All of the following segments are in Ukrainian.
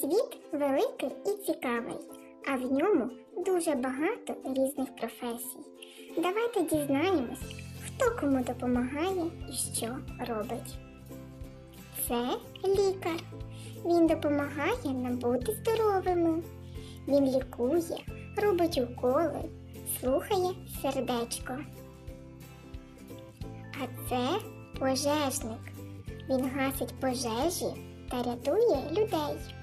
Світ великий і цікавий, а в ньому дуже багато різних професій. Давайте дізнаємось, хто кому допомагає і що робить. Це лікар. Він допомагає нам бути здоровими. Він лікує, робить уколи, слухає сердечко. А це пожежник. Він гасить пожежі та рятує людей.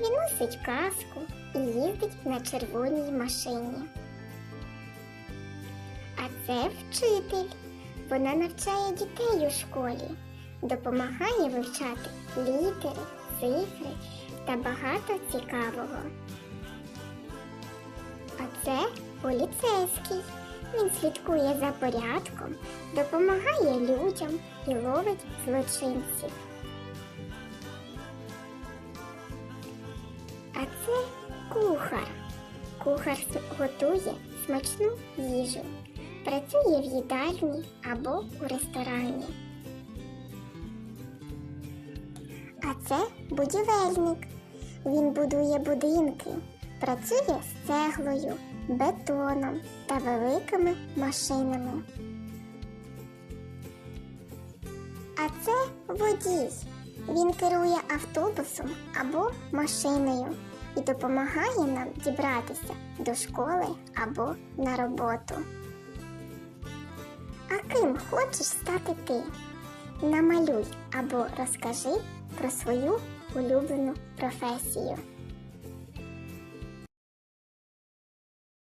Він носить каску і їздить на червоній машині. А це вчитель. Вона навчає дітей у школі, допомагає вивчати літери, цифри та багато цікавого. А це поліцейський. Він слідкує за порядком, допомагає людям і ловить злочинців. А це кухар. Кухар готує смачну їжу, працює в їдальні або у ресторані. А це будівельник. Він будує будинки, працює з цеглою, бетоном та великими машинами. А це водій. Він керує автобусом або машиною і допомагає нам дібратися до школи або на роботу. А ким хочеш стати ти? Намалюй або розкажи про свою улюблену професію.